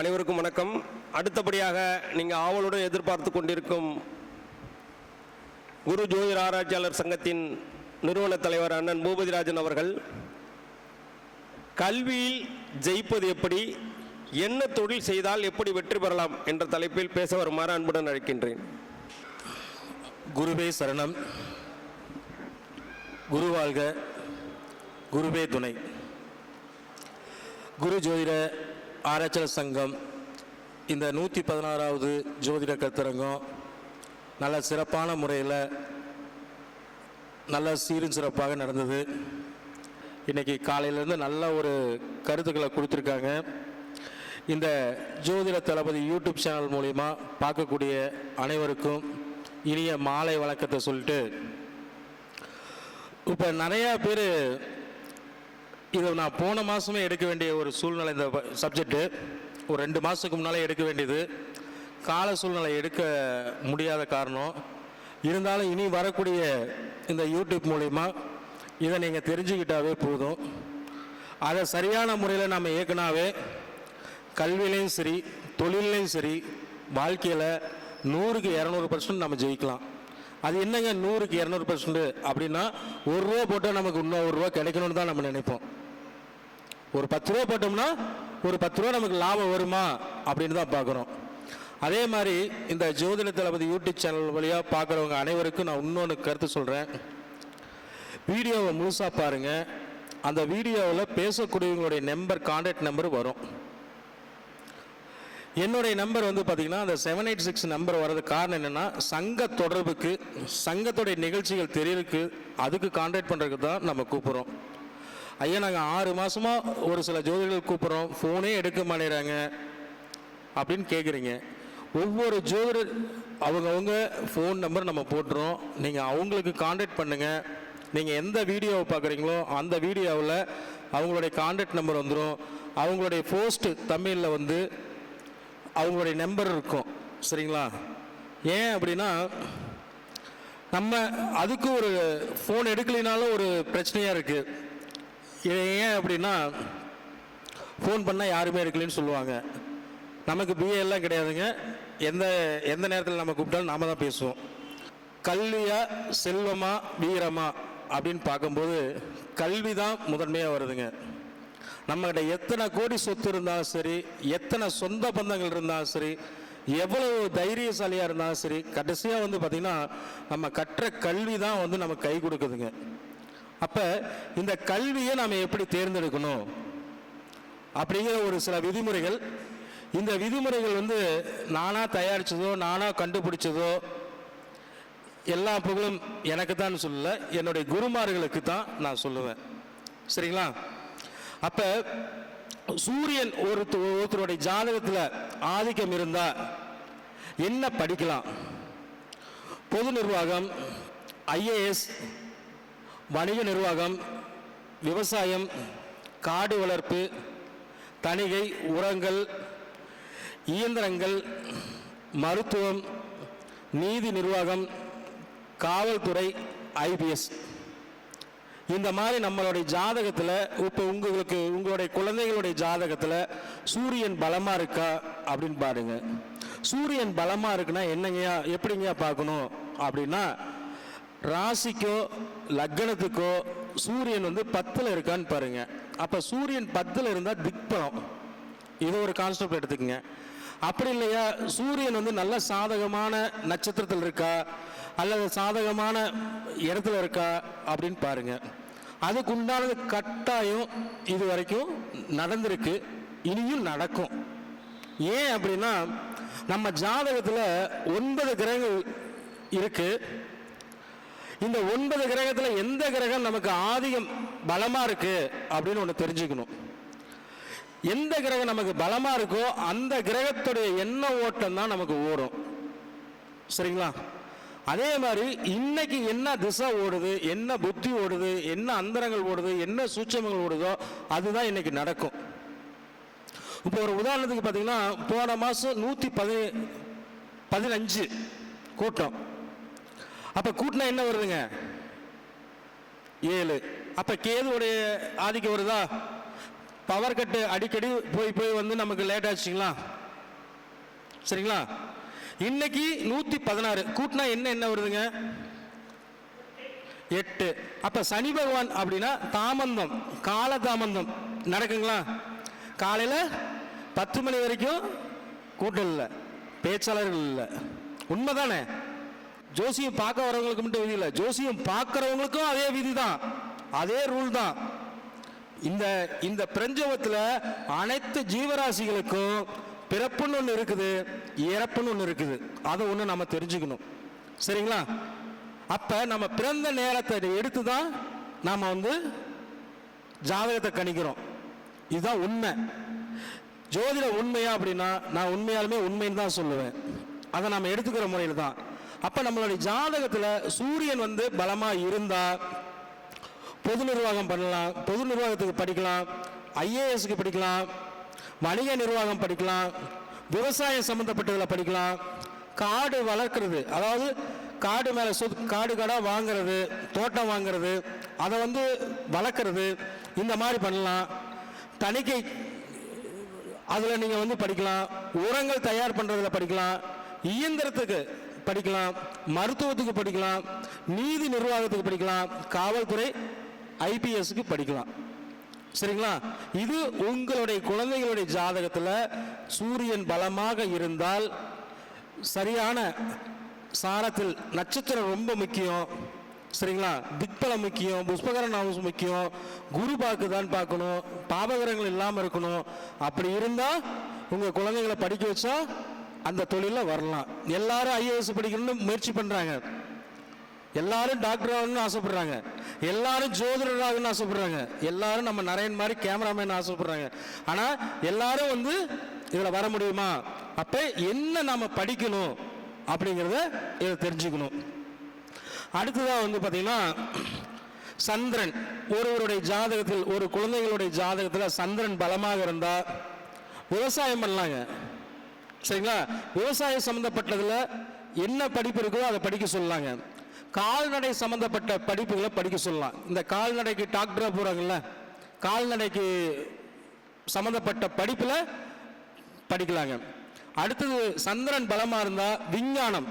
அனைவருக்கும் வணக்கம். அடுத்தபடியாக நீங்கள் ஆவலுடன் எதிர்பார்த்து கொண்டிருக்கும் குரு ஜோதிர் ஆராய்ச்சியாளர் சங்கத்தின் நிறுவன தலைவர் அண்ணன் பூபதிராஜன் அவர்கள் கல்வியில் ஜெயிப்பது எப்படி என்ன தொழில் செய்தால் எப்படி வெற்றி பெறலாம் என்ற தலைப்பில் பேச வருமாறு அன்புடன் அழைக்கின்றேன். குருவே சரணம். குரு வாழ்க. குருவே துணை. குரு ஜோதிட ஆராய்ச்சியாளர் சங்கம் இந்த நூற்றி பதினாறாவது ஜோதிட கருத்தரங்கம் நல்ல சிறப்பான முறையில் நல்ல சீரும் சிறப்பாக நடந்தது. இன்றைக்கி காலையிலேருந்து நல்ல ஒரு கருத்துக்களை கொடுத்துருக்காங்க. இந்த ஜோதிட தளபதி யூடியூப் சேனல் மூலிமா பார்க்கக்கூடிய அனைவருக்கும் இனிய மாலை வழக்கத்தை சொல்லிட்டு இப்போ நிறையா பேர் இதை நான் போன மாதமே எடுக்க வேண்டிய ஒரு சூழ்நிலை இந்த சப்ஜெக்ட்டு ஒரு ரெண்டு மாதத்துக்கு முன்னாலே எடுக்க வேண்டியது. கால சூழ்நிலை எடுக்க முடியாத காரணம். இருந்தாலும் இனி வரக்கூடிய இந்த யூடியூப் மூலிமா இதை நீங்கள் தெரிஞ்சுக்கிட்டாவே போதும். அதை சரியான முறையில் நம்ம இயக்குனாவே கல்வியிலையும் சரி தொழிலையும் சரி வாழ்க்கையில் நூறுக்கு இரநூறு பர்சன்ட் நம்ம ஜெயிக்கலாம். அது என்னங்க நூறுக்கு இரநூறு பர்சன்ட் அப்படின்னா ஒரு ரூபா போட்டால் நமக்கு இன்னும் ஒரு ரூபா கிடைக்கணும்னு தான் நம்ம நினைப்போம். ஒரு பத்து ரூபா போட்டோம்னா ஒரு பத்து ரூபா நமக்கு லாபம் வருமா அப்படின்னு தான் பார்க்குறோம் அதே மாதிரி இந்த ஜோதிட தளபதி யூடியூப் சேனல் வழியாக பார்க்குறவங்க அனைவருக்கும் நான் இன்னொன்று கருத்து சொல்கிறேன் வீடியோவை முழுசாக பாருங்கள் அந்த வீடியோவில் பேசக்கூடியவங்களுடைய நம்பர் கான்டாக்ட் நம்பர் வரும். என்னுடைய நம்பர் வந்து பார்த்திங்கன்னா அந்த செவன் எயிட் சிக்ஸ் நம்பர் வர்றது காரணம் என்னென்னா சங்க தொடர்புக்கு சங்கத்துடைய நிகழ்ச்சிகள் தெரியறதுக்கு அதுக்கு கான்டாக்ட் பண்ணுறதுக்கு தான் நம்ம கூப்பிட்றோம். ஐயா நாங்கள் ஆறு மாதமாக ஒரு சில ஜோதிடர்கள் கூப்பிட்றோம். ஃபோனே எடுக்க மாட்டேறாங்க அப்படின்னு கேட்குறீங்க ஒவ்வொரு ஜோதிடர் அவங்கவுங்க ஃபோன் நம்பர் நம்ம போட்டுறோம். நீங்கள் அவங்களுக்கு காண்டாக்ட் பண்ணுங்கள் நீங்கள் எந்த வீடியோவை பார்க்குறீங்களோ அந்த வீடியோவில் அவங்களுடைய காண்டாக்ட் நம்பர் வந்துடும் அவங்களுடைய போஸ்ட்டு தமிழில் வந்து அவங்களுடைய நம்பர் இருக்கும். சரிங்களா? ஏன் அப்படின்னா நம்ம அதுக்கு ஒரு ஃபோன் எடுக்கலைனாலும் ஒரு பிரச்சனையாக இருக்குது ஏன் அப்படின்னா ஃபோன் பண்ணால் யாருமே இருக்கலன்னு சொல்லுவாங்க. நமக்கு பிஏ எல்லாம் கிடையாதுங்க. எந்த எந்த நேரத்தில் நம்ம கூப்பிட்டாலும் நாம தான் பேசுவோம். கல்வியா செல்வமா வீரமா அப்படின்னு பார்க்கும்போது கல்வி தான் முதன்மையாக வருதுங்க. நம்மகிட்ட எத்தனை கோடி சொத்து இருந்தாலும் சரி எத்தனை சொந்த பந்தங்கள் இருந்தாலும் சரி எவ்வளவு தைரியசாலியாக இருந்தாலும் சரி கடைசியாக வந்து பார்த்திங்கன்னா நம்ம கற்ற கல்வி தான் வந்து நமக்கு கை கொடுக்குதுங்க. அப்போ இந்த கல்வியை நாம் எப்படி தேர்ந்தெடுக்கணும்? அப்படிங்கிற ஒரு சில விதிமுறைகள். இந்த விதிமுறைகள் வந்து நானாக தயாரித்ததோ நானாக கண்டுபிடிச்சதோ எல்லா புகழும் எனக்கு தான் சொல்லலை என்னுடைய குருமார்களுக்கு தான் நான் சொல்லுவேன். சரிங்களா? அப்போ சூரியன் ஒரு ஒருத்தருடைய ஜாதகத்தில் ஆதிக்கம் இருந்தால் என்ன படிக்கலாம்? பொது நிர்வாகம் ஐஏஎஸ் வணிக நிர்வாகம் விவசாயம் காடு வளர்ப்பு தணிகை உரங்கள் இயந்திரங்கள் மருத்துவம் நீதி நிர்வாகம் காவல்துறை ஐபிஎஸ். இந்த மாதிரி நம்மளுடைய ஜாதகத்தில் இப்போ உங்களுக்கு உங்களுடைய குழந்தைகளுடைய ஜாதகத்தில் சூரியன் பலமாக இருக்கா அப்படின்னு பாருங்க. சூரியன் பலமாக இருக்குன்னா என்னங்கய்யா எப்படிங்கய்யா பார்க்கணும் அப்படின்னா ராசிக்கோ லக்னத்துக்கோ சூரியன் வந்து பத்தில் இருக்கான்னு பாருங்க. அப்போ சூரியன் பத்தில் இருந்தால் திக்பலம் இது ஒரு கான்செப்ட் எடுத்துக்கங்க. அப்படி இல்லையா சூரியன் வந்து நல்ல சாதகமான நட்சத்திரத்தில் இருக்கா? அல்லது சாதகமான இடத்துல இருக்கா? அப்படின்னு பாருங்க. அதுக்கு உண்டானது கட்டாயம் இது வரைக்கும் நடந்திருக்கு. இனியும் நடக்கும். ஏன் அப்படின்னா நம்ம ஜாதகத்தில் ஒன்பது கிரகங்கள் இருக்குது இந்த ஒன்பது கிரகத்தில் எந்த கிரகம் நமக்கு ஆதிக்கம் பலமாக இருக்குது அப்படின்னு ஒன்று தெரிஞ்சுக்கணும். எந்த கிரகம் நமக்கு பலமாக இருக்கோ அந்த கிரகத்துடைய எண்ண ஓட்டம் தான் நமக்கு ஓடும். சரிங்களா? அதே மாதிரி இன்னைக்கு என்ன திசை ஓடுது என்ன புத்தி ஓடுது என்ன அந்தரங்கள் ஓடுது என்ன சூட்சமங்கள் ஓடுதோ அதுதான் இன்னைக்கு நடக்கும். இப்போ ஒரு உதாரணத்துக்கு பார்த்தீங்கன்னா போன மாதம் நூற்றி பதி பதினஞ்சு கூட்டம். அப்போ கூட்டினா என்ன வருதுங்க? ஏழு. அப்போ கேதுவுடைய ஆதிக்கம் வருதா? பவர் கட்டு அடிக்கடி போய் போய் வந்து நமக்கு லேட் ஆச்சுங்களா? சரிங்களா? இன்னைக்கு நூற்றி பதினாறு. கூட்டினா என்ன என்ன வருதுங்க? எட்டு. அப்ப சனி பகவான் அப்படின்னா தாமந்தம் கால தாமந்தம். நடக்குங்களா? காலையில பத்து மணி வரைக்கும் கூட்டம் இல்லை. பேச்சாளர்கள் இல்லை. உண்மைதானே? ஜோசியம் பார்க்க வரவங்களுக்கு மட்டும் விதி இல்லை ஜோசியம் பார்க்குறவங்களுக்கும் அதே விதி தான் அதே ரூல் தான். இந்த இந்த பிரஞ்சவத்தில் அனைத்து ஜீவராசிகளுக்கும் பிறப்புன்னு ஒன்று இருக்குது இறப்புன்னு ஒன்று இருக்குது. அதை ஒன்று நம்ம தெரிஞ்சுக்கணும். சரிங்களா? அப்போ நம்ம பிறந்த நேரத்தை எடுத்து தான் நாம் வந்து ஜாதகத்தை கணிக்கிறோம். இதுதான் உண்மை. ஜோதிட உண்மையா அப்படின்னா நான் உண்மையாலுமே உண்மைன்னு தான் சொல்லுவேன். அதை நம்ம எடுத்துக்கிற முறையில் தான் அப்போ நம்மளுடைய ஜாதகத்தில் சூரியன் வந்து பலமாக இருந்தால் பொது நிர்வாகம் பண்ணலாம் பொது நிர்வாகத்துக்கு படிக்கலாம் ஐஏஎஸ்க்கு படிக்கலாம் வணிக நிர்வாகம் படிக்கலாம் விவசாயம் சம்மந்தப்பட்டதில் படிக்கலாம். காடு வளர்க்குறது அதாவது காடு மேலே சொத் காடு காடாக வாங்குறது தோட்டம் வாங்குறது அதை வந்து வளர்க்குறது இந்த மாதிரி பண்ணலாம். தணிக்கை அதில் நீங்கள் வந்து படிக்கலாம். உரங்கள் தயார் பண்ணுறதுல படிக்கலாம். இயந்திரத்துக்கு படிக்கலாம் மருத்துவத்துக்கு படிக்கலாம் நீதி நிர்வாகத்துக்கு படிக்கலாம் காவல்துறை ஐபிஎஸ்க்கு படிக்கலாம். சரிங்களா? இது உங்களுடைய குழந்தைகளுடைய ஜாதகத்தில் சூரியன் பலமாக இருந்தால் சரியான சாரத்தில் நட்சத்திரம் ரொம்ப முக்கியம். சரிங்களா? திக்பலம் முக்கியம் புஷ்பகரன் ஹவுஸ் முக்கியம் குரு பார்க்குதான்னு பார்க்கணும் பாபகரங்கள் இல்லாமல் இருக்கணும். அப்படி இருந்தால் உங்கள் குழந்தைகளை படிக்க வச்சா அந்த தொழிலில் வரலாம். எல்லாரும் ஐஏஎஸ் படிக்கணும்னு முயற்சி பண்ணுறாங்க எல்லாரும் டாக்டர் ஆகணும்னு ஆசைப்படுறாங்க. எல்லாரும் ஜோதிடர் ஆகணும்னு ஆசைப்படுறாங்க. எல்லாரும் நம்ம நரேன் மாதிரி கேமராமேன் ஆசைப்படுறாங்க. ஆனால் எல்லாரும் வந்து இதில் வர முடியுமா? அப்போ என்ன நம்ம படிக்கணும் அப்படிங்கிறத இதை தெரிஞ்சுக்கணும். அடுத்ததாக வந்து பார்த்திங்கன்னா சந்திரன். ஒருவருடைய ஜாதகத்தில் ஒரு குழந்தைகளுடைய ஜாதகத்தில் சந்திரன் பலமாக இருந்தால் விவசாயம் பண்ணலாங்க. சரிங்களா? விவசாயம் சம்மந்தப்பட்டதில் என்ன படிப்பு இருக்கோ அதை படிக்க சொல்லலாங்க கால்நடை சம்மந்தப்பட்ட படிப்புகளை படிக்க சொல்லலாம். இந்த கால்நடைக்கு டாக்டராக போகிறாங்கல்ல கால்நடைக்கு சம்மந்தப்பட்ட படிப்பில் படிக்கலாங்க. அடுத்தது சந்திரன் பலமாக இருந்தால் விஞ்ஞானம்.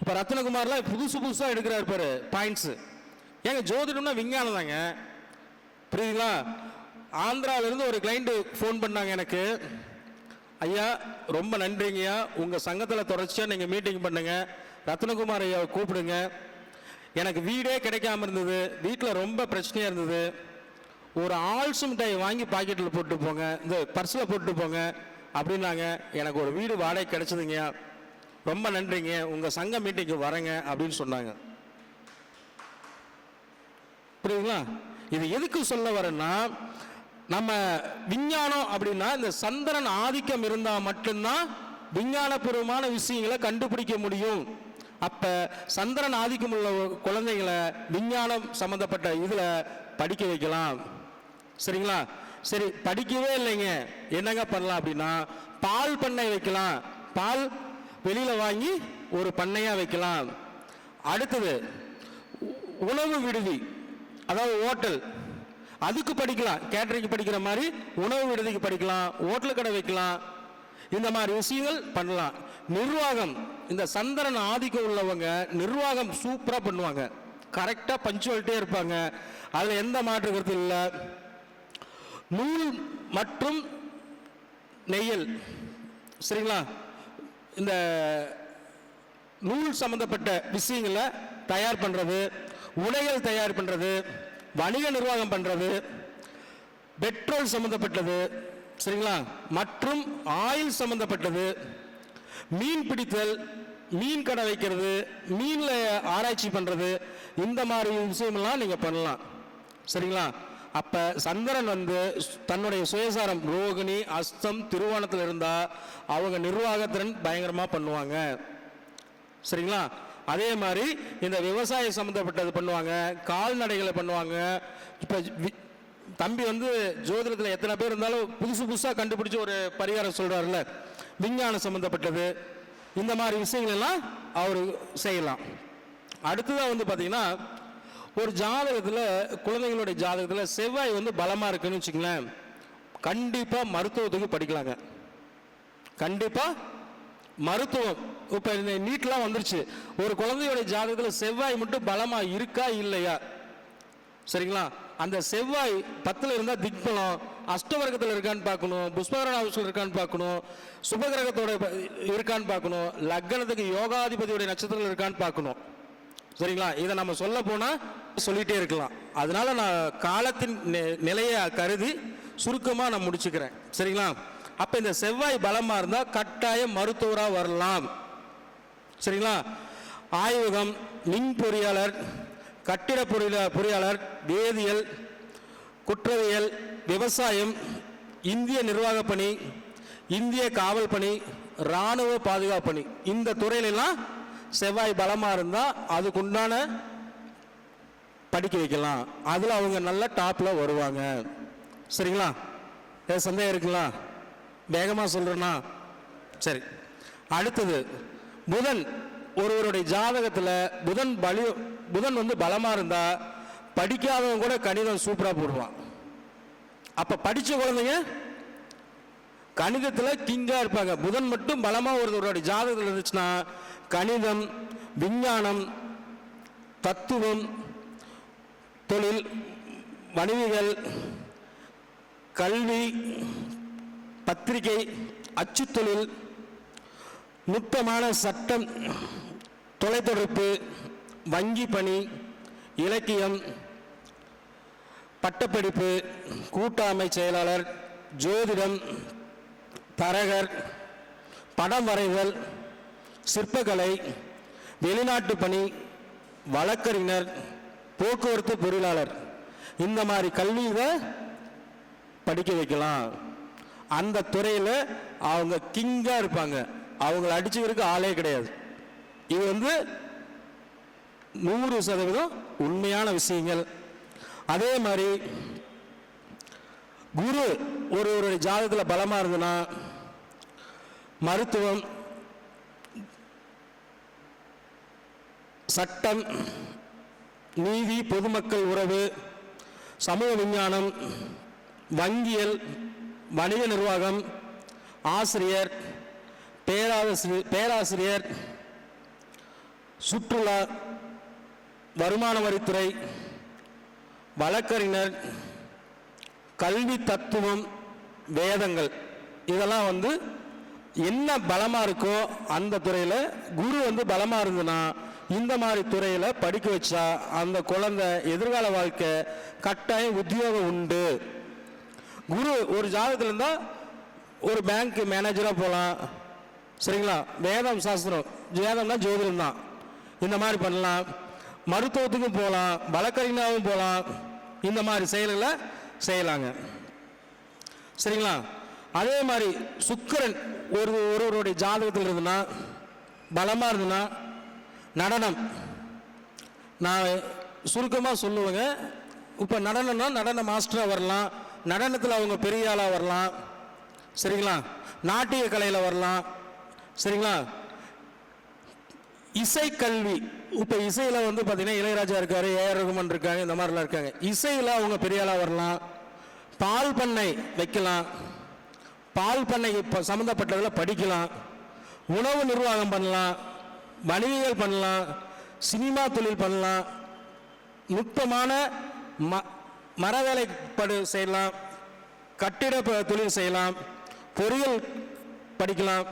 இப்போ ரத்னகுமார்லாம் புதுசு புதுசாக எடுக்கிறாரு பாரு பாயிண்ட்ஸு ஏங்க ஜோதிடம்னா விஞ்ஞானம் தாங்க. புரியுதுங்களா? ஆந்திராவிலேருந்து ஒரு கிளைண்ட்டு ஃபோன் பண்ணாங்க எனக்கு. ஐயா ரொம்ப நன்றிங்கய்யா. உங்கள் சங்கத்தில் தொடர்ச்சியாக நீங்கள் மீட்டிங் பண்ணுங்கள் ரத்னகுமார் ஐயாவை கூப்பிடுங்க. எனக்கு வீடே கிடைக்காம இருந்தது. வீட்டில் ரொம்ப பிரச்சனையாக இருந்தது. ஒரு ஆல்சு மிட்டாயை வாங்கி பாக்கெட்டில் போட்டு போங்க. இந்த பர்ஸில் போட்டு போங்க. அப்படின்னாங்க. எனக்கு ஒரு வீடு வாடகை கிடைச்சதுங்கய்யா. ரொம்ப நன்றிங்க. உங்கள் சங்க மீட்டிங்க்கு வரேங்க அப்படின்னு சொன்னாங்க. புரியுதுங்களா? இது எதுக்கு சொல்ல வரேன்னா நம்ம விஞ்ஞானம் அப்படின்னா இந்த சந்திரன் ஆதிக்கம் இருந்தால் மட்டும்தான் விஞ்ஞானபூர்வமான விஷயங்களை கண்டுபிடிக்க முடியும். அப்போ சந்திரன் ஆதிக்கம் உள்ள குழந்தைங்களை விஞ்ஞானம் சம்மந்தப்பட்ட இதில் படிக்க வைக்கலாம். சரிங்களா? சரி படிக்கவே இல்லைங்க. என்னங்க பண்ணலாம் அப்படின்னா பால் பண்ணை வைக்கலாம். பால் வெளியில் வாங்கி ஒரு பண்ணையாக வைக்கலாம். அடுத்தது உணவு விடுதி அதாவது ஹோட்டல். அதுக்கு படிக்கலாம். கேட்டரிங் படிக்கிற மாதிரி உணவு விடுதிக்கு படிக்கலாம் ஹோட்டல் கடை வைக்கலாம். இந்த மாதிரி விஷயங்கள் பண்ணலாம். நிர்வாகம் இந்த சந்திரன் ஆதிக்கம் உள்ளவங்க நிர்வாகம் சூப்பராக பண்ணுவாங்க. கரெக்டாக பஞ்சுவல்ட்டே இருப்பாங்க. அதில் எந்த மாற்று கருத்து இல்லை. நூல் மற்றும் நெய்யல். சரிங்களா? இந்த நூல் சம்பந்தப்பட்ட விஷயங்களை தயார் பண்ணுறது உடைகள் தயார் பண்ணுறது வணிக நிர்வாகம் பண்ணுறது பெட்ரோல் சம்மந்தப்பட்டது சரிங்களா? மற்றும் ஆயில் சம்மந்தப்பட்டது மீன் பிடித்தல் மீன் கடை வைக்கிறது மீனில் ஆராய்ச்சி பண்ணுறது இந்த மாதிரி விஷயமெல்லாம் நீங்கள் பண்ணலாம். சரிங்களா? அப்போ சந்திரன் வந்து தன்னுடைய சுயசாரம் ரோகிணி அஸ்தம் திருவோணத்தில் இருந்தால் அவங்க நிர்வாகத்திறன் பயங்கரமாக பண்ணுவாங்க. சரிங்களா? அதே மாதிரி இந்த விவசாயம் சம்மந்தப்பட்டது பண்ணுவாங்க கால்நடைகளை பண்ணுவாங்க. இப்போ தம்பி வந்து ஜோதிடத்தில் எத்தனை பேர் இருந்தாலும் புதுசு புதுசாக கண்டுபிடிச்ச ஒரு பரிகாரம் சொல்கிறாருல்ல விஞ்ஞானம் சம்மந்தப்பட்டது இந்த மாதிரி விஷயங்கள் எல்லாம் அவர் செய்யலாம். அடுத்ததாக வந்து பார்த்திங்கன்னா ஒரு ஜாதகத்தில் குழந்தைங்களுடைய ஜாதகத்தில் செவ்வாய் வந்து பலமாக இருக்குன்னு வச்சுங்களேன் கண்டிப்பாக மருத்துவத்துக்கு படிக்கலாங்க. கண்டிப்பாக மருத்துவம் இப்போ இந்த நீட்லாம் வந்துருச்சு. ஒரு குழந்தையோட ஜாதகத்தில் செவ்வாய் மட்டும் பலமாக இருக்கா இல்லையா? சரிங்களா? அந்த செவ்வாய் பத்தில் இருந்தால் திக்பலம் அஷ்டவர்க்கத்தில் இருக்கான்னு பார்க்கணும் புஷ்பகரன் ஹவுஸில் இருக்கான்னு பார்க்கணும் சுபகிரகத்தோட ப- இருக்கான்னு பார்க்கணும் லக்னத்துக்கு யோகாதிபதியோடைய நட்சத்திரத்தில் இருக்கான்னு பார்க்கணும். சரிங்களா? இதை நம்ம சொல்ல போனால் சொல்லிகிட்டே இருக்கலாம். அதனால நான் காலத்தின் நிலையை கருதி சுருக்கமாக நான் முடிச்சுக்கிறேன். சரிங்களா? அப்போ இந்த செவ்வாய் பலமாக இருந்தால் கட்டாயம் மருத்துவராக வரலாம். சரிங்களா? ஆய்வகம் மின் பொறியாளர் கட்டிட பொறியில பொறியாளர் வேதியியல் குற்றவியல் விவசாயம் இந்திய நிர்வாகப் பணி இந்திய காவல் பணி இராணுவ பாதுகாப்பு பணி. இந்த துறையிலெல்லாம் செவ்வாய் பலமாக இருந்தால் அதுக்குண்டான படிக்க வைக்கலாம். அதில் அவங்க நல்ல டாப்பில் வருவாங்க. சரிங்களா? ஏதாவது சந்தேகம் இருக்குங்களா? வேகமாக சொல்கிறேன்னா சரி. அடுத்தது புதன் ஒருவருடைய ஜாதகத்தில் புதன் பலி புதன் வந்து பலமாக இருந்தால் படிக்காதவங்க கூட கணிதம் சூப்பராக போடுவான். அப்போ படித்த குழந்தைங்க கணிதத்தில் கிங்காக இருப்பாங்க. புதன் மட்டும் பலமாக ஒருத்தருடைய ஜாதகத்தில் இருந்துச்சுன்னா கணிதம் விஞ்ஞானம் தத்துவம் தொழில் வணிகங்கள் கல்வி பத்திரிகை அச்சுத்தொழில் நுட்பமான சட்டம் தொலைத்தொடர்பு வங்கி பணி இலக்கியம் பட்டப்படிப்பு கூட்டாமை செயலாளர் ஜோதிடம் தரகர் படம் வரைதல் சிற்பக்கலை வெளிநாட்டு பணி வழக்கறிஞர் போக்குவரத்து பொறியாளர் இந்த மாதிரி கல்வியை படிக்க வைக்கலாம். அந்த துறையில் அவங்க கிங்காக இருப்பாங்க. அவங்கள அடிச்சுக்கிறதுக்கு ஆளே கிடையாது. இது வந்து நூறு சதவீதம் உண்மையான விஷயங்கள். அதே மாதிரி குரு ஒரு ஒரு ஜாதகத்தில் பலமாக இருந்ததுன்னா மருத்துவம் சட்டம் நீதி பொதுமக்கள் உறவு சமூக விஞ்ஞானம் வங்கியல் வணிக நிர்வாகம் ஆசிரியர் பேராசிரியர் பேராசிரியர் சுற்றுலா வருமான வரித்துறை வழக்கறிஞர் கல்வி தத்துவம் வேதங்கள். இதெல்லாம் வந்து என்ன பலமாக இருக்கோ அந்த துறையில் குரு வந்து பலமாக இருந்ததுன்னா இந்த மாதிரி துறையில் படிக்க வச்சா அந்த குழந்தை எதிர்கால வாழ்க்கை கட்டாயம் உத்தியோகம் உண்டு. குரு ஒரு ஜாதகத்தில் இருந்தால் ஒரு பேங்க் மேனேஜராக போகலாம் சரிங்களா? வேதம் சாஸ்திரம். வேதம்னா ஜோதிடம் தான். இந்த மாதிரி பண்ணலாம். மருத்துவத்துக்கும் போகலாம் வழக்கறிஞராகவும் போகலாம் இந்த மாதிரி செயல்களை செய்யலாங்க. சரிங்களா? அதே மாதிரி சுக்கிரன் ஒரு ஒருவருடைய ஜாதகத்தில் இருந்ததுன்னா பலமாக இருந்ததுன்னா நடனம். நான் சுருக்கமாக சொல்லுவேங்க. இப்போ நடனம்னா நடன மாஸ்டராக வரலாம். நடனத்தில் அவங்க பெரிய ஆளாக வரலாம். சரிங்களா? நாட்டிய கலையில் வரலாம். சரிங்களா? இசைக்கல்வி இப்போ இசையில் வந்து பார்த்தீங்கன்னா இளையராஜா இருக்காரு ஏஆர் ரகுமன் இருக்காங்க இந்த மாதிரிலாம் இருக்காங்க. இசையில் அவங்க பெரிய ஆளாக வரலாம். பால் பண்ணை வைக்கலாம். பால் பண்ணை இப்போ சம்மந்தப்பட்டதில் படிக்கலாம். உணவு நிர்வாகம் பண்ணலாம். வணிகங்கள் பண்ணலாம். சினிமா தொழில் பண்ணலாம். நுட்பமான ம மர வேலைப்பாடு செய்யலாம். கட்டிட தொழில் செய்யலாம். பொறியியல் படிக்கலாம்.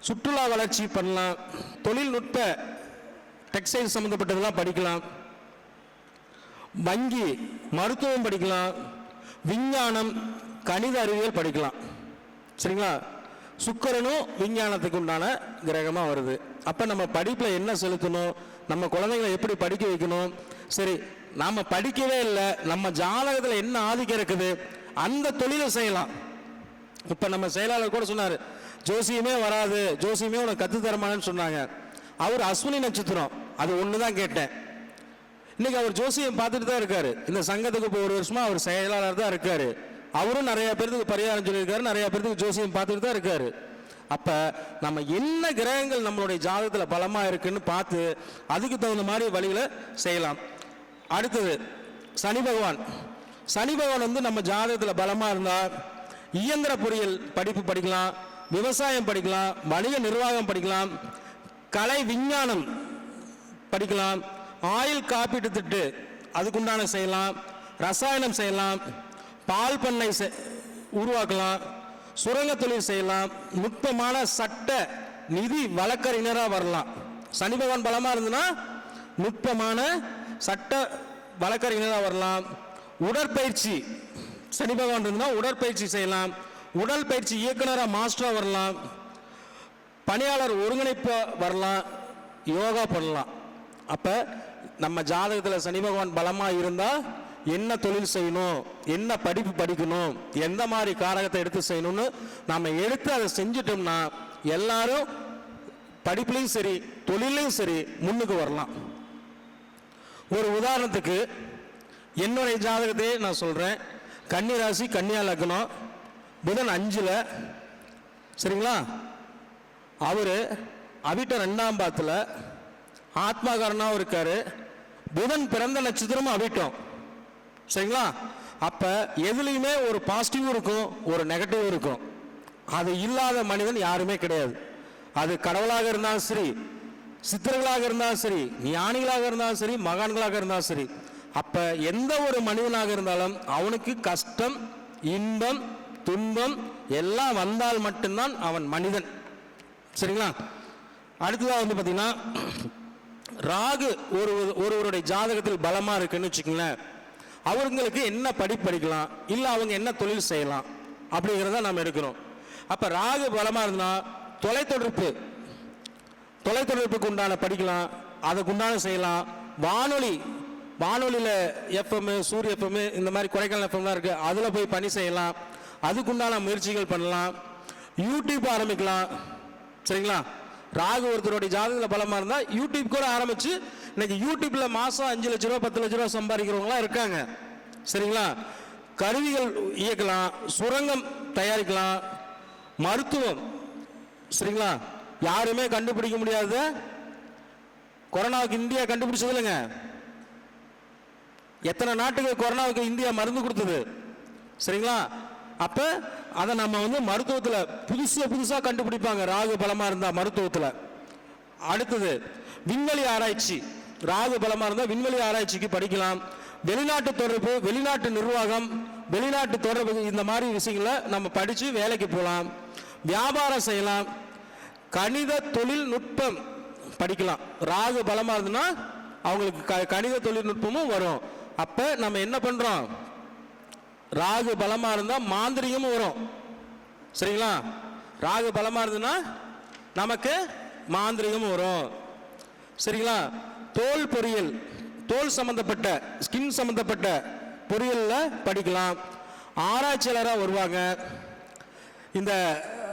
சுற்றுலா வளர்ச்சி பண்ணலாம். தொழில்நுட்ப டெக்ஸ்டைல் சம்மந்தப்பட்டதெல்லாம் படிக்கலாம். வங்கி மருத்துவம் படிக்கலாம். விஞ்ஞானம் கணித அறிவியல் படிக்கலாம். சரிங்களா? சுக்கரனும் விஞ்ஞானத்துக்கு உண்டான கிரகமாக வருது. அப்போ நம்ம படிப்பில் என்ன செலுத்தணும்? நம்ம குழந்தைங்களை எப்படி படிக்க வைக்கணும்? சரி நாம் படிக்கவே இல்லை. நம்ம ஜாதகத்தில் என்ன ஆதிக்கம் இருக்குது? அந்த தொழிலை செய்யலாம். இப்போ நம்ம செயலாளர் கூட சொன்னார் ஜோசியமே வராது. ஜோசியமே உனக்கு கற்று தரமானு சொன்னாங்க. அவர் அஸ்வினி நட்சத்திரம். அது ஒன்று தான் கேட்டேன். இன்னைக்கு அவர் ஜோசியம் பார்த்துட்டு தான் இருக்காரு. இந்த சங்கத்துக்கு இப்போ ஒரு வருஷமா அவர் செயலாளர் தான் இருக்காரு. அவரும் நிறைய பேருக்கு பரிகாரம் சொல்லியிருக்காரு. நிறைய பேருக்கு ஜோசியம் பார்த்துட்டு தான் இருக்காரு. அப்ப நம்ம என்ன கிரகங்கள் நம்மளுடைய ஜாதகத்தில் பலமா இருக்குன்னு பார்த்து அதுக்கு தகுந்த மாதிரி வழிகளை செய்யலாம். அடுத்தது சனி பகவான். சனி பகவான் வந்து நம்ம ஜாதகத்தில் பலமா இருந்தால் இயந்திர பொறியியல் படிப்பு படிக்கலாம். விவசாயம் படிக்கலாம் வணிக நிர்வாகம் படிக்கலாம் கலை விஞ்ஞானம் படிக்கலாம் ஆயில் காப்பீட்டு திட்டு அதுக்குண்டான செய்யலாம் ரசாயனம் செய்யலாம் பால் பண்ணை செ- உருவாக்கலாம் சுரங்க தொழில் செய்யலாம் நுட்பமான சட்ட நிதி வழக்கறிஞராக வரலாம். சனி பகவான் பலமாக இருந்ததுன்னா நுட்பமான சட்ட வழக்கறிஞராக வரலாம். உடற்பயிற்சி சனி பகவான் இருந்ததுன்னா உடற்பயிற்சி செய்யலாம். உடல் பயிற்சி இயக்குனராக மாஸ்டராக வரலாம். பணியாளர் ஒருங்கிணைப்பு வரலாம். யோகா பண்ணலாம். அப்போ நம்ம ஜாதகத்தில் சனி பகவான் பலமாக இருந்தால் என்ன தொழில் செய்யணும்? என்ன படிப்பு படிக்கணும்? எந்த மாதிரி காரகத்தை எடுத்து செய்யணும்னு நம்ம எடுத்து அதை செஞ்சிட்டோம்னா எல்லாரும் படிப்புலையும் சரி தொழிலையும் சரி முன்னுக்கு வரலாம். ஒரு உதாரணத்துக்கு என்னுடைய ஜாதகத்தையே நான் சொல்கிறேன் கன்னி ராசி கன்னியா லக்னம். புதன் அஞ்சில் சரிங்களா? அவர் அவிட்ட ரெண்டாம் பாத்தில் ஆத்மாகாரனாகவும் இருக்கார். புதன் பிறந்த நட்சத்திரமும் அவிட்டம். சரிங்களா? அப்போ எதுலேயுமே ஒரு பாசிட்டிவ் இருக்கும் ஒரு நெகட்டிவும் இருக்கும். அது இல்லாத மனிதன் யாருமே கிடையாது. அது கடவுளாக இருந்தாலும் சரி சித்தர்களாக இருந்தாலும் சரி ஞானிகளாக இருந்தாலும் சரி மகான்களாக இருந்தாலும் சரி அப்போ எந்த ஒரு மனிதனாக இருந்தாலும் அவனுக்கு கஷ்டம் இன்பம் துன்பம் எல்லாம் வந்தால் மட்டும்தான் அவன் மனிதன். சரிங்களா? அடுத்ததாக வந்து பார்த்தீங்கன்னா ராகு ஒரு ஒருவருடைய ஜாதகத்தில் பலமாக இருக்குன்னு வச்சுக்கோங்களேன். அவங்களுக்கு என்ன படிப்பு படிக்கலாம் இல்லை அவங்க என்ன தொழில் செய்யலாம் அப்படிங்கிறத நம்ம எடுக்கிறோம். அப்போ ராகு பலமாக இருந்தா தொலைத்தொடர்பு. தொலைத்தொடர்புக்கு உண்டான படிக்கலாம் அதுக்கு உண்டான செய்யலாம். வானொலி வானொலியில் எஃப்எம் சூரிய எஃப்எம்மு இந்த மாதிரி கொடைக்கானல் எஃப்எம்லாம் இருக்குது அதில் போய் பணி செய்யலாம். அதுக்குண்டான முயற்சிகள் பண்ணலாம். யூடியூப் ஆரம்பிக்கலாம். சரிங்களா? ராகு ஒருத்தருடைய ஜாதகத்தில் பலமாக இருந்தால் யூடியூப் கூட ஆரம்பித்து இன்னைக்கு யூடியூப்பில் மாதம் அஞ்சு லட்ச ரூபா பத்து லட்ச ரூபா சம்பாதிக்கிறவங்களாம் இருக்காங்க. சரிங்களா? கருவிகள் இயக்கலாம் சுரங்கம் தயாரிக்கலாம் மருத்துவம். சரிங்களா? யாருமே கண்டுபிடிக்க முடியாத கொரோனாவுக்கு இந்தியா கண்டுபிடிச்சது இல்லைங்க. எத்தனை நாட்டுக்கு கொரோனாவுக்கு இந்தியா மருந்து கொடுத்தது? சரிங்களா? அப்ப அதை நம்ம வந்து மருத்துவத்தில் புதுசு புதுசாக கண்டுபிடிப்பாங்க. ராகு பலமாக இருந்தால் மருத்துவத்தில். அடுத்தது விண்வெளி ஆராய்ச்சி. ராகு பலமாக இருந்தால் விண்வெளி ஆராய்ச்சிக்கு படிக்கலாம். வெளிநாட்டு தொடர்பு வெளிநாட்டு நிர்வாகம் வெளிநாட்டு தொடர்பு இந்த மாதிரி விஷயங்களை நம்ம படித்து வேலைக்கு போகலாம் வியாபாரம் செய்யலாம். கணித தொழில்நுட்பம் படிக்கலாம். ராகு பலமாக இருந்ததுன்னா அவங்களுக்கு க- கணித தொழில்நுட்பமும் வரும். அப்போ நம்ம என்ன பண்ணுறோம் ராகு பலமா இருந்தா மாந்திரிகமும் வரும். சரிங்களா? ராகு பலமா இருந்ததுன்னா நமக்கு மாந்திரிகமும் வரும். சரிங்களா? தோல் பொரியல் தோல் சம்பந்தப்பட்ட ஸ்கின் சம்பந்தப்பட்ட பொரியலில் படிக்கலாம். ஆராய்ச்சியாளராக வருவாங்க. இந்த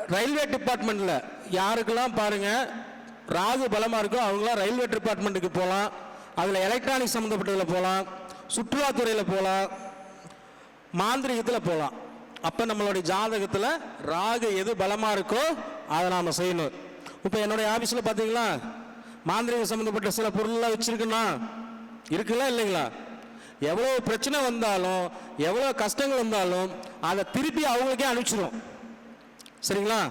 ரயில்வே டிபார்ட்மெண்ட்டில் யாருக்கெல்லாம் பாருங்கள் ராகு பலமாக இருக்கோ அவங்களாம் ரயில்வே டிபார்ட்மெண்ட்டுக்கு போகலாம் அதில் எலக்ட்ரானிக் சம்மந்தப்பட்டதில் போகலாம் சுற்றுலாத்துறையில் போகலாம் மாந்திரிகத்தில் போகலாம் அப்போ நம்மளுடைய ஜாதகத்தில் ராகு எது பலமாக இருக்கோ அதை நாம் செய்யணும். இப்போ என்னுடைய ஆஃபீஸில் பார்த்தீங்களா மாந்திரிகம் சம்மந்தப்பட்ட சில பொருள்லாம் வச்சுருக்குன்னா இருக்குங்களா இல்லைங்களா? எவ்வளோ பிரச்சனை வந்தாலும் எவ்வளோ கஷ்டங்கள் வந்தாலும் அதை திருப்பி அவங்களுக்கே அனுப்பிச்சிடும் சரிங்களா?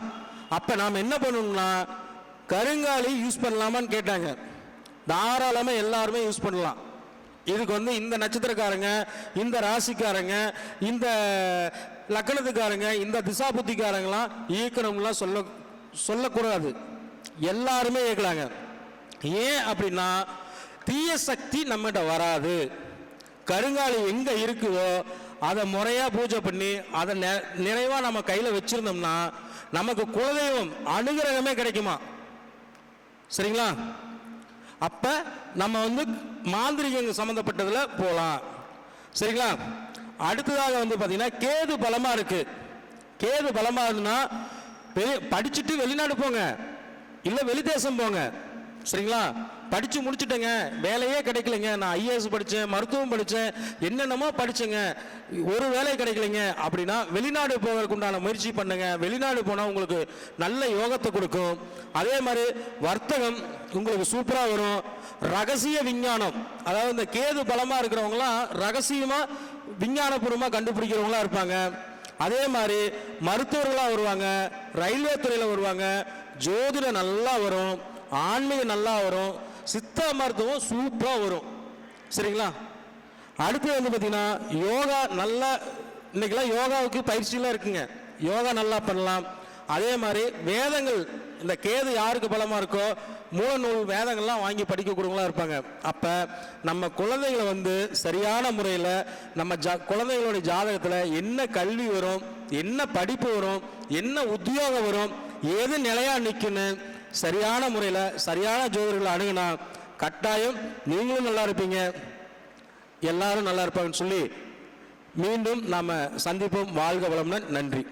அப்போ நாம் என்ன பண்ணணும்னா கருங்காலி யூஸ் பண்ணலாமான்னு கேட்டாங்க. தாராளமாக எல்லாருமே யூஸ் பண்ணலாம். இதுக்கு வந்து இந்த நட்சத்திரக்காரங்க இந்த ராசிக்காரங்க இந்த லக்கணத்துக்காரங்க இந்த திசா புத்திக்காரங்களாம் இயக்கணும்லாம் சொல்ல சொல்லக்கூடாது. எல்லாருமே இயக்கலாங்க. ஏன் அப்படின்னா தீய சக்தி நம்மகிட்ட வராது. கருங்காலி எங்கே இருக்குதோ அதை முறையாக பூஜை பண்ணி அதை நெ- நம்ம கையில் வச்சிருந்தோம்னா நமக்கு குலதெய்வம் அனுகிரகமே கிடைக்குமா? சரிங்களா? அப்போ நம்ம வந்து மாந்திரிகங்கள் சம்மந்தப்பட்டதில் போகலாம் சரிங்களா? அடுத்ததாக வந்து பார்த்திங்கன்னா கேது பலமாக இருக்குது கேது பலமாக இருந்துன்னா வெளி படிச்சுட்டு வெளிநாடு போங்க. இல்லை வெளி தேசம் போங்க. சரிங்களா? படிச்சு முடிச்சுட்டேங்க. வேலையே கிடைக்கலைங்க. நான் ஐஏஎஸ் படித்தேன் மருத்துவம் படித்தேன் என்னென்னமோ படித்தேங்க ஒரு வேலை கிடைக்கலைங்க. அப்படின்னா வெளிநாடு போவதற்கு உண்டான முயற்சி பண்ணுங்க. வெளிநாடு போனால் உங்களுக்கு நல்ல யோகத்தை கொடுக்கும். அதே மாதிரி வர்த்தகம் உங்களுக்கு சூப்பராக வரும். ரகசிய விஞ்ஞானம் அதாவது இந்த கேது பலமாக இருக்கிறவங்களாம் ரகசியமாக விஞ்ஞானபூர்வமாக கண்டுபிடிக்கிறவங்களா இருப்பாங்க. அதே மாதிரி மருத்துவர்களாக வருவாங்க ரயில்வே துறையில் வருவாங்க. ஜோதிடம் நல்லா வரும். ஆன்மீகம் நல்லா வரும். சித்தா மருத்துவம் சூப்பராக வரும். சரிங்களா? அடுத்து வந்து பார்த்தீங்கன்னா யோகா நல்லா இன்றைக்கெல்லாம் யோகாவுக்கு பயிற்சியெலாம் இருக்குங்க. யோகா நல்லா பண்ணலாம். அதே மாதிரி வேதங்கள் இந்த கேது யாருக்கு பலமாக இருக்கோ மூல நூல் வேதங்கள்லாம் வாங்கி படிக்கக்கூடியவங்களாம் இருப்பாங்க. அப்போ நம்ம குழந்தைகளை வந்து சரியான முறையில் நம்ம ஜா குழந்தைகளுடைய ஜாதகத்தில் என்ன கல்வி வரும் என்ன படிப்பு வரும் என்ன உத்தியோகம் வரும் எது நிலையா நிற்குன்னு சரியான முறையில் சரியான ஜோதிடர்களை அணுகுனா கட்டாயம் நீங்களும் நல்லா இருப்பீங்க. எல்லாரும் நல்லா இருப்பாங்கன்னு சொல்லி மீண்டும் நாம் சந்திப்போம். வாழ்க வளமுடன். நன்றி.